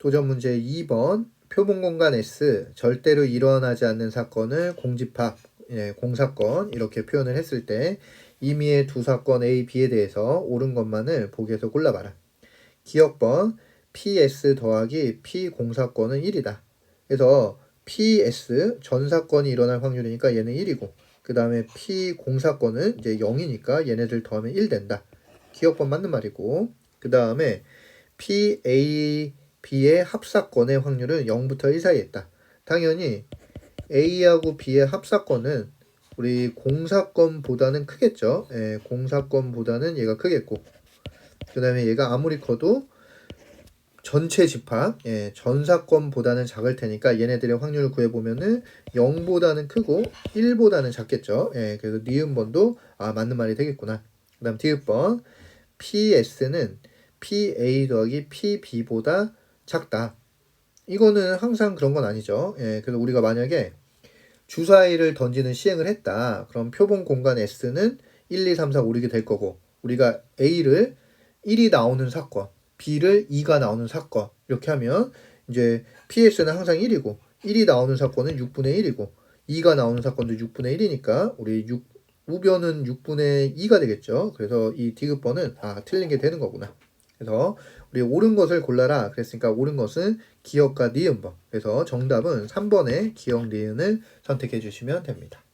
도전 문제 2번 표본 공간 S 절대로 일어나지 않는 사건을 공집합 예, 공사건 이렇게 표현을 했을 때 임의의 두 사건 A, B에 대해서 옳은 것만을 보기에서 골라봐라. 기억번 PS 더하기 P 공사건은 1이다. 그래서 PS 전 사건이 일어날 확률이니까 얘는 1이고 그 다음에 P 공사건은 이제 0이니까 얘네들 더하면 1 된다. 기억번 맞는 말이고 그 다음에 PA B의 합사건의 확률은 0부터 1 사이에 있다. 당연히 A하고 B의 합사건은 우리 공사건보다는 크겠죠. 예, 공사건보다는 얘가 크겠고 그 다음에 얘가 아무리 커도 전체 집합, 예, 전사건보다는 작을 테니까 얘네들의 확률을 구해보면은 0보다는 크고 1보다는 작겠죠. 예, 그래서 니은번도 아 맞는 말이 되겠구나. 그 다음 디귿번 PS는 PA 더하기 PB보다 작다. 이거는 항상 그런 건 아니죠. 예, 그래서 우리가 만약에 주사위를 던지는 시행을 했다. 그럼 표본 공간 S는 1, 2, 3, 4, 5, 6이 될 거고 우리가 A를 1이 나오는 사건, B를 2가 나오는 사건 이렇게 하면 이제 PS는 항상 1이고 1이 나오는 사건은 6분의 1이고 2가 나오는 사건도 6분의 1이니까 우리 6 우변은 6분의 2가 되겠죠. 그래서 이 디귿번은 아 틀린 게 되는 거구나. 그래서 우리 옳은 것을 골라라. 그랬으니까 옳은 것은 기억과 니은번. 그래서 정답은 3번의 기억 니은을 선택해 주시면 됩니다.